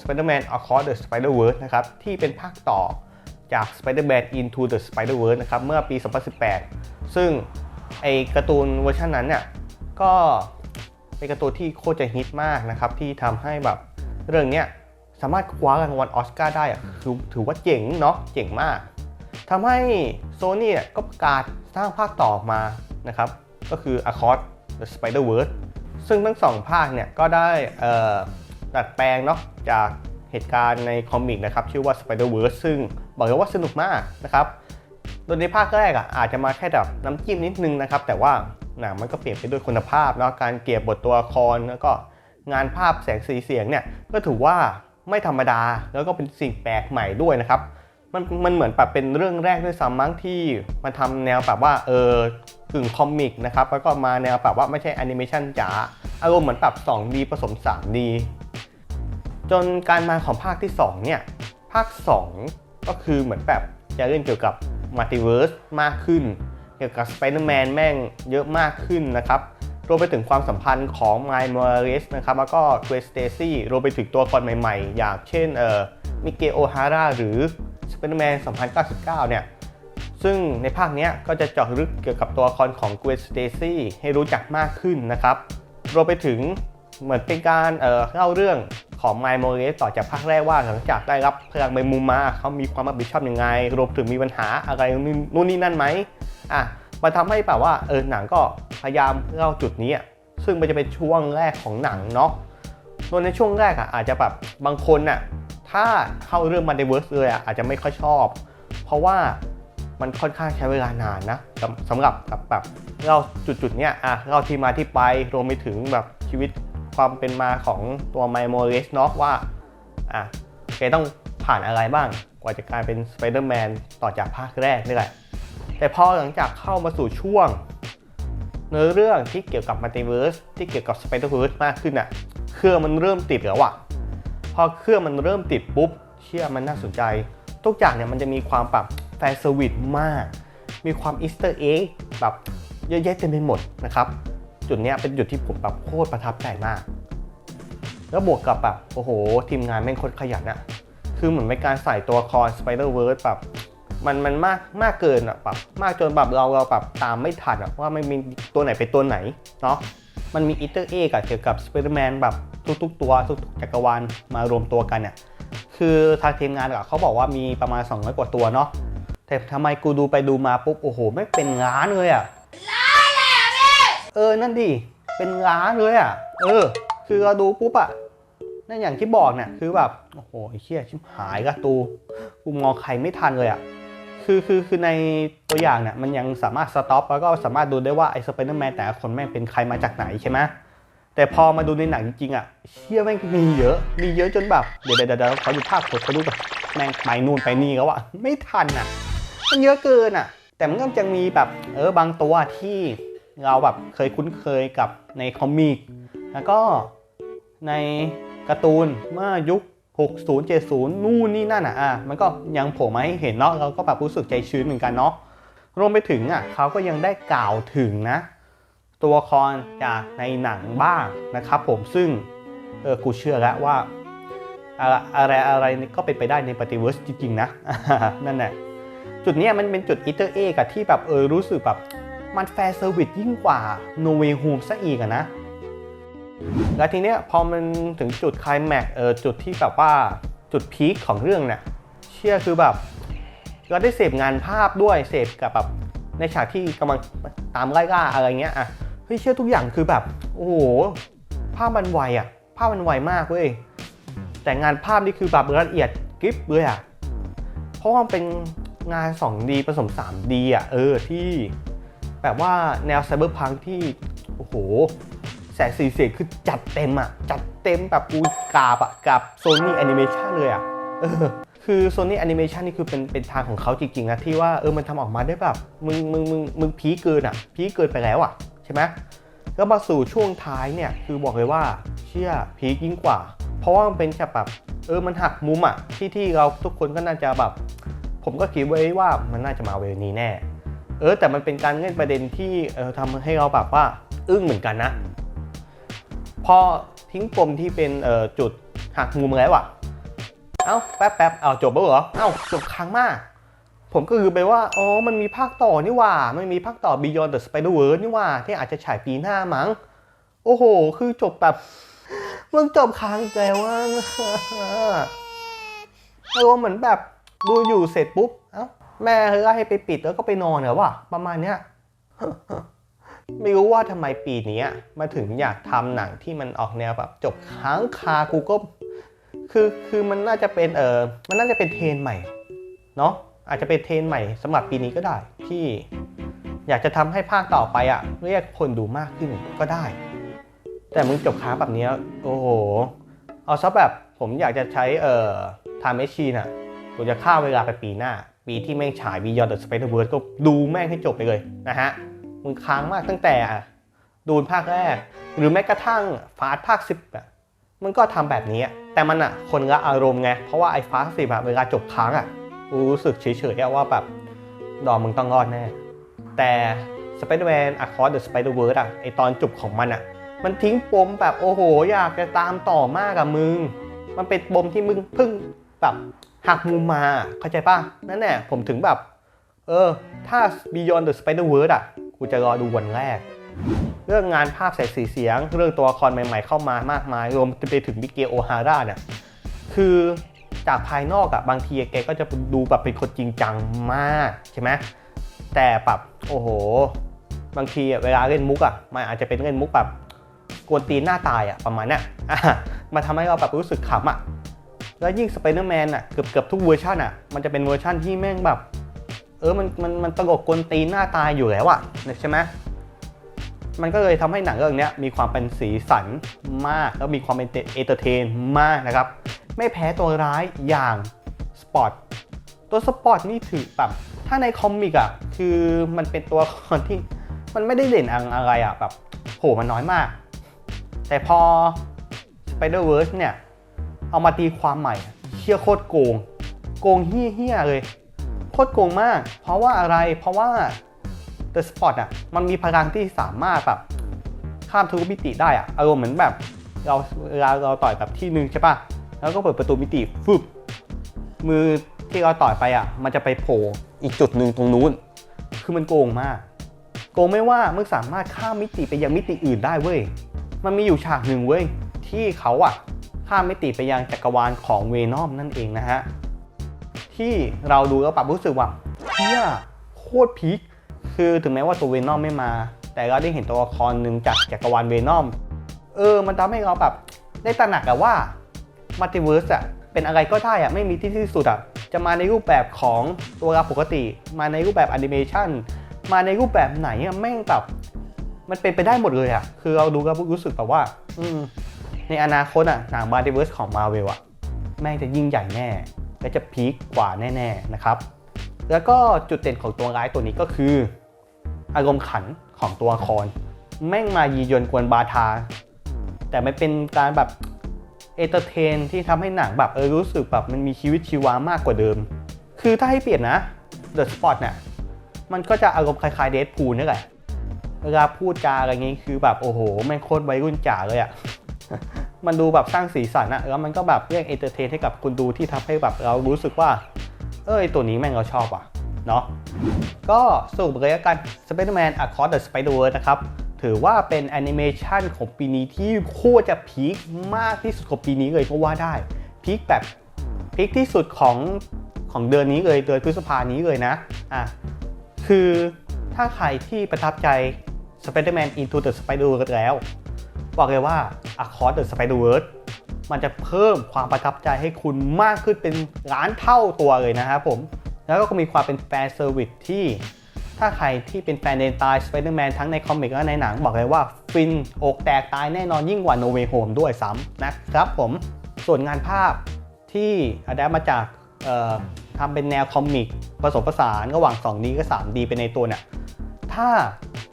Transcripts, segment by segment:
Spider-Man Across the Spider-Verse นะครับที่เป็นภาคต่อจาก Spider-Man Into the Spider-Verse นะครับเมื่อปี 2018 ซึ่งไอการ์ตูนเวอร์ชันนั้นเนี่ยก็เป็นการ์ตูนที่โคตรจะฮิตมากนะครับที่ทำให้แบบเรื่องเนี้ยสามารถคว้ารางวัลออสการ์ได้คือถือว่าเจ๋งเนาะเจ๋งมากทำให้โซนี่ยก็ประกาศสร้างภาคต่อมานะครับก็คือ Across the Spider-Verse ซึ่งทั้งสองภาคเนี่ยก็ได้ ดัดแปลงเนาะจากเหตุการณ์ในคอมิกนะครับชื่อว่า Spider-Verse ซึ่งบอกเลยว่าสนุกมากนะครับโดยในภาคแรกอะอาจจะมาแค่แบบน้ำจิ้มนิดนึงนะครับ แต่ว่าหนังมันก็เปลี่ยนไปด้วยคุณภาพแล้วการเก็บบทตัวละครแล้วก็งานภาพแสงสีเสียงเนี่ยก็ถือว่าไม่ธรรมดาแล้วก็เป็นสิ่งแปลกใหม่ด้วยนะครับ มันมันเหมือนแบบเป็นเรื่องแรกด้วยซ้ำมั้งที่มันทำแนวแบบว่าเออกึ่งคอมิกนะครับแล้วก็มาแนวแบบว่าไม่ใช่แอนิเมชันจ๋าอารมณ์เหมือนแบบ 2D ผสม 3D จนการมาของภาคที่2เนี่ยภาค 2 ก็คือเหมือนแบบจะเล่นเกี่ยวกับมัลติเวิร์สมากขึ้น เกี่ยวกับสไปเดอร์แมนแม่งเยอะมากขึ้นนะครับรวมไปถึงความสัมพันธ์ของไมล์มอร์เรสนะครับแล้วก็เกรสเตซี่รวมไปถึงตัวละครใหม่ๆ อย่างเช่นเอ่อมิเกโอฮาร่าหรือสไปเดอร์แมน2099 เนี่ยซึ่งในภาคนี้ก็จะเจาะลึกเกี่ยวกับตัวละครของ Gwen Stacy ให้รู้จักมากขึ้นนะครับรวมไปถึงเหมือนเป็นการเอ่อเล่าเรื่อง ของ My m o r e s ต่อจากภาคแรกว่าหลังจากได้รับพลังใบมุมมาเขามีความรับผิดชอบยังไงรวมถึงมีปัญหาอะไรนู่นนี่นั่นไหมอะมันทำให้แบบว่าเออหนังก็พยายามเล่าจุดนี้อะซึ่งมันจะเป็นช่วงแรกของหนังเนาะโดยในช่วงแรกอะอาจจะแบบบางคนน่ะถ้าเข้าเรื่องมัน i เวิร์สเลยอะอาจจะไม่ค่อยชอบ เพราะว่ามันค่อนข้างใช้เวลานานนะสำหรับกับแบบเราจุดจุดๆเนี้ยอะเราที่มาที่ไปรวมไปถึงแบบชีวิต ความเป็นมาของตัวไมโมเรสเนาะว่าอะแกต้องผ่านอะไรบ้าง กว่าจะกลายเป็นสไปเดอร์แมนต่อจากภาคแรกนี่แหละ แต่พอหลังจากเข้ามาสู่ช่วง เนื้อเรื่องที่เกี่ยวกับมัลติเวิร์สที่เกี่ยวกับสไปเดอร์เวิร์สมากขึ้นอะเครื่องมันเริ่มติดแล้วอะพอเครื่องมันเริ่มติดปุ๊บเชื่อมันน่าสนใจ ทุกอย่างเนี่ยมันจะมีความแบบแฟนเซอร์วิสมาก มีความอีสเตอร์เอ็กแบบเยอะแยะเต็มไปหมดนะครับ จุดเนี้ยเป็นจุดที่ผมแบบโคตรประทับใจมาก แล้วบวกกับแบบโอ้โห ทีมงานแม่งโคตรขยันอะคือเหมือนเป็นการใส่ตัวละคร Spider-Verse แบบมันมันมากมากเกินอะแบบมากจนแบบเราเราแบบตามไม่ทันอะว่าไม่มีตัวไหนเป็นตัวไหนเนาะมันมีอีเตอร์เอกเกี่ยวกับสไปเดอร์แมนแบบทุกๆ ตัวทุกๆจักรวาลมารวมตัวกันเนี่ยคือทางทีมงานอะเขาบอกว่ามีประมาณ200กว่าตัวเนาะแต่ทำไมกูดูไปดูมาปุ๊บโอ้โหไม่เป็นล้านเลยอะ เออนั่นดิเป็นล้านเลยอะ เออ คือเราดูปุ๊บอะนั่นอย่างที่บอกเนี่ยคือแบบโอ้โหไอ้เชี่ยชิบหายกระตูกูมองใครไม่ทันเลยอะคือคือคือในตัวอย่างเนี่ยมันยังสามารถสต็อปแล้วก็สามารถดูได้ว่าไอ้สไปเดอร์แมนแต่ละคนแม่งเป็นใครมาจากไหนใช่ไหมแต่พอมาดูในหนังจริงๆอะเชี่ยแม่งมีเยอะ มีเยอะจนแบบเดี๋ยวเดี๋ยวเดี๋ยวขอดูภาพกดเขาดูแบบแม่งไปนู่นไปนี่แล้วอะไม่ทันอะ มันเยอะเกินอะ แต่มันก็จะมีแบบเออบางตัวที่ เราแบบเคยคุ้นเคยกับในคอมิกแล้วก็ในการ์ตูนเมื่อยุค 60 70 นู่นนี่นั่นอะอะมันก็ยังโผล่มาให้เห็นเนาะเราก็แบบรู้สึกใจชื้นเหมือนกันเนาะรวมไปถึงอะเขาก็ยังได้กล่าวถึงนะ ตัวละครจากในหนังบ้างนะครับผมซึ่งเออกูเชื่อแล้วว่าอะไรอะไรอะไรก็เป็นไปได้ในปฏิเวิร์สจริงๆนะ นั่นแหละจุดนี้มันเป็นจุดอีเตอร์เอกอะที่แบบเออรู้สึกแบบ มันแฟร์เซอร์วิสยิ่งกว่า No Way Home ซะอีกอะนะ แล้วทีเนี้ยพอมันถึงจุดคลายแม็กเออจุดที่แบบว่าจุดพีคของเรื่องเนี่ยเชื่อคือแบบเราได้เสพงานภาพด้วยเสพกับแบบในฉากที่กำลังตามไล่ล่าอะไรเงี้ยอะเฮ้ยเชื่อทุกอย่างคือแบบ โอ้โหภาพมันไวอะภาพมันไวมากเว้ยแต่งานภาพนี่คือแบบละเอียดกริบเลยอะเพราะว่ามันเป็นงาน 2D ผสม 3D อะเออที่ แบบว่าแนวไซเบอร์พังที่ โอ้โห แสงสีเสียงคือจัดเต็มอะจัดเต็มแบบกูกราบอะกับ Sony Animation เลยอะคือ Sony Animation นี่คือเป็นเป็นทางของเขาจริงๆนะที่ว่าเออมันทำออกมาได้แบบมึงมึงมึงมึงพีเกินอะพีเกินไปแล้วอะใช่ไหมแล้วมาสู่ช่วงท้ายเนี่ยคือบอกเลยว่าเชื่อพีคยิ่งกว่า เพราะว่ามันเป็นแค่แบบเออมันหักมุมอะที่ที่เราทุกคนก็น่าจะแบบ ผมก็คิดไว้ว่ามันน่าจะมาเวลนี้แน่ เออแต่มันเป็นการเล่อนประเด็นที่เออทำให้เราแบบว่า อึ้งเหมือนกันนะ พอทิ้งปมที่เป็นเออจุดหักมุมแล้วอะเอ้าแป๊บแป๊บเอาจบแล้วเหรอ เอ้าจบค้างมาก ผมก็คือไปว่าอ๋อมันมีภาคต่อนี่ว่ามันมีภาคต่อ Beyond the Spider-Verse นี่ว่า ที่อาจจะฉายปีหน้ามั้ง โอ้โห คือจบแบบมันจบค้างแต่ว่าอารมณ์เหมือนแบบดูอยู่เสร็จปุ๊บ เอ้า แม่ไล่ให้ไปปิดแล้วก็ไปนอนเหรอวะประมาณเนี้ยไม่รู้ว่าทำไมปีนี้มาถึงอยากทำหนังที่มันออกแนวแบบจบค้างคากูก็คือคือมันน่าจะเป็นเออมันน่าจะเป็นเทรนใหม่เนาะอาจจะเป็นเทรนใหม่สำหรับปีนี้ก็ได้ที่อยากจะทำให้ภาคต่อไปอะเรียกคนดูมากขึ้นก็ได้ แต่มึงจบค้างแบบนี้โอ้โห เอาซะแบบผมอยากจะใช้เอ่อ time machine อะผมจะฆ่าเวลาไปปีหน้า ปีที่แม่งฉาย Beyond the Spider-Verse ก็ดูแม่งให้จบไปเลยนะฮะมึงค้างมากตั้งแต่ดูนภาคแรก หรือแม้กระทั่งฟาสภาคสิบอะมันก็ทำแบบนี้ แต่มันอะคนละอารมณ์ไง เพราะว่าไอ้ฟาสสิบอะเวลาจบค้างอะรู้สึกเฉยๆว่าแบบดอมมึงต้องรอดแน่ แต่ Spider-Man Across the Spider-Verse อะไอตอนจบของมันอะ มันทิ้งปมแบบโอ้โห อยากจะตามต่อมากอะมึง มันเป็นปมที่มึงพิ่งแบบ หักมุมมาเข้าใจป่ะ นั่นแหละผมถึงแบบ เออ ถ้า Beyond the Spider-Verse อะ กูจะรอดูวันแรก เรื่องงานภาพแสงสีเสียง เรื่องตัวละครใหม่ๆ เข้ามามากมายรวมไปถึงมิเกลโอฮาร่าเนี่ยคือจากภายนอกอะบางทีแกก็จะดูแบบเป็นคนจริงจังมากใช่ไหมแต่แบบโอ้โห บางทีเวลาเล่นมุกอะมันอาจจะเป็นเล่นมุกแบบกวนตีนหน้าตายอะประมาณนี้ยอะมาทำให้เราแบบรู้สึกขำอะ แล้วยิ่งสไปเดอร์แมนอะเกือบเกือบทุกเวอร์ชันอะมันจะเป็นเวอร์ชันที่แม่งแบบ เออมันมันมันตลกกวนตีหน้าตายอยู่แล้วอะใช่ไหมมันก็เลยทำให้หนังเรื่องนี้มีความเป็นสีสันมาก แล้วมีความเป็นเอเตอร์เทนมากนะครับ ไม่แพ้ตัวร้ายอย่างสปอตตัวสปอตนี่ถือแบบถ้าในคอมิกอะคือมันเป็นตัวครที่มันไม่ได้เด่นอะไรอะแบบโหมันน้อยมาก แต่พอ Spider-Verse เนี่ย เอามาตีความใหม่เชี่ยโคตรโกง โกงเฮี้ยๆเลย โคตรโกงมาก เพราะว่าอะไร เพราะว่า The Spot อะ มันมีพลังที่สามารถแบบข้ามทะลุมิติได้อะอารมณ์เหมือนแบบ เราเวลาเราต่อยแบบที่หนึ่งใช่ป่ะ แล้วก็เปิดประตูมิติฟึบมือที่เราต่อยไปอะ มันจะไปโผล่อีกจุดหนึ่งตรงนู้น คือมันโกงมาก โกงไม่ว่ามึงสามารถข้ามมิติไปยังมิติอื่นได้เว้ย มันมีอยู่ฉากหนึ่งเว้ยที่เขาอะ ข้ามมิติไปยังจักรวาลของเวนอมนั่นเองนะฮะ ที่เราดูแล้วปรับรู้สึกว่าเฮียโคตรพีคคือถึงแม้ว่าตัวเวนอมไม่มา แต่เราได้เห็นตัวละครหนึ่งจากจักรวาลเวนอมเออ มันทำให้เราแบบได้ตระหนักอะว่ามัลติเวิร์สอะเป็นอะไรก็ได้อะไม่มีที่ที่สุดอะจะมาในรูปแบบของตัวเราปกติ มาในรูปแบบแอนิเมชันมาในรูปแบบไหนอะแม่งแบบมันเป็นไปได้หมดเลยอะคือเราดูแล้วรู้สึกแบบว่า อืม ในอนาคตอะหนังมัลติเวิร์สของมาเวลอะแม่งจะยิ่งใหญ่แน่ และจะพีคกว่าแน่ๆนะครับ แล้วก็จุดเด่นของตัวร้ายตัวนี้ก็คือ อารมณ์ขันของตัวละครแม่งมายียนกวนบาทา แต่ไม่เป็นการแบบเอเตอร์เทนที่ทำให้หนังแบบเออรู้สึกแบบมันมีชีวิตชีวามากกว่าเดิม คือถ้าให้เปลี่ยนนะ The Spot เนี่ยมันก็จะอารมณ์คล้ายๆเด p พูลนี่แหละเวลาพูดจาอะไรงี้คือแบบโอ้โหแม่งโคตรวัยรุ่นจ๋าเลยอะ มันดูแบบสร้างสีสันอะแล้วมันก็แบบเรียกเอนเตอร์เทนให้กับคนดูที่ทำให้แบบเรารู้สึกว่า เอ้ยตัวนี้แม่งเราชอบว่ะเนาะก็สรุปเลยกัน Spider-Man Across the Spider-Verse นะครับ ถือว่าเป็นแอนิเมชันของปีนี้ที่โคตรจะพีคมากที่สุดของปีนี้เลยก็ว่าได้พีคแบบพีคที่สุดของของเดือนนี้เลยเดือนพฤษภานี้เลยนะอะคือถ้าใครที่ประทับใจ Spider-Man Into the Spider-Verse แล้ว บอกเลยว่า Across the Spider-Verse มันจะเพิ่มความประทับใจให้คุณมากขึ้นเป็นล้านเท่าตัวเลยนะครับผม แล้วก็มีความเป็นแฟนเซอร์วิสที่ถ้าใครที่เป็นแฟนเดนตายสไปเดอร์แมนทั้งในคอมิกและในหนัง บอกเลยว่าฟินอกแตกตายแน่นอนยิ่งกว่า No Way Home ด้วยซ้ำนะครับผม ส่วนงานภาพที่อดมาจากทำเป็นแนวคอมิกผสมผสานระหว่าง 2D กับ 3D ไปในตัวเนี่ย ถ้า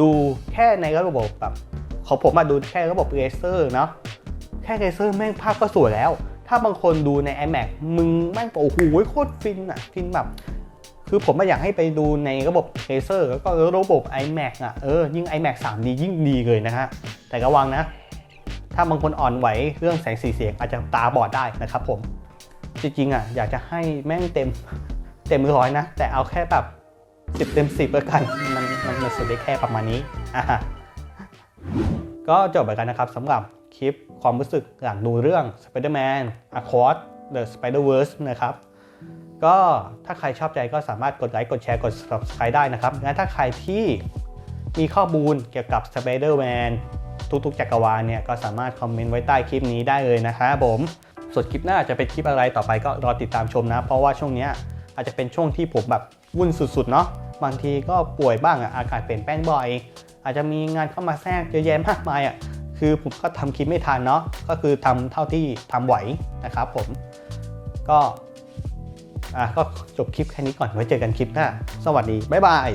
ดูแค่ในระบบแบบ ของผมมาดูแค่ระบบเลเซอร์เนาะแค่เลเซอร์แม่งภาพก็สวยแล้ว ถ้าบางคนดูใน iMac มึงแม่งบอกโอ้โหโคตรฟินอะฟินแบบ คือผมไม่อยากให้ไปดูในระบบเลเซอร์แล้วก็ระบบ iMac อะเออยิ่ง iMac 3D ยิ่งดีเลยนะฮะ แต่ระวังนะ ถ้าบางคนอ่อนไหวเรื่องแสงสีเสียงอาจจะตาบอดได้นะครับผม จริงๆอะอยากจะให้แม่งเต็มเต็มร้อยนะ แต่เอาแค่แบบ10เต็ม10แล้วกันมันมันมันสุดได้แค่ประมาณนี้อะ ก็จบไปกันนะครับสำหรับคลิปความรู้สึกหลังดูเรื่อง Spider-Man Across the Spider-Verse นะครับ ก็ถ้าใครชอบใจก็สามารถกดไลค์ กดแชร์ กด subscribe ได้นะครับงั้นถ้าใครที่มีข้อมูลเกี่ยวกับ Spider-Man ทุกๆ จักรวาลเนี่ย ก็สามารถคอมเมนต์ไว้ใต้คลิปนี้ได้เลยนะครับผม ส่วนคลิปหน้าจะเป็นคลิปอะไรต่อไปก็รอติดตามชมนะ เพราะว่าช่วงนี้อาจจะเป็นช่วงที่ผมแบบวุ่นสุดๆ เนาะ บางทีก็ป่วยบ้างอะอากาศเปลี่ยนแปลงบ่อย อาจจะมีงานเข้ามาแทรกเยอะแยะมากมายอะคือผมก็ทำคลิปไม่ทันเนาะก็คือทำเท่าที่ทำไหวนะครับผมก็อะก็จบคลิปแค่นี้ก่อนไว้เจอกันคลิปหน้า สวัสดี บ๊ายบาย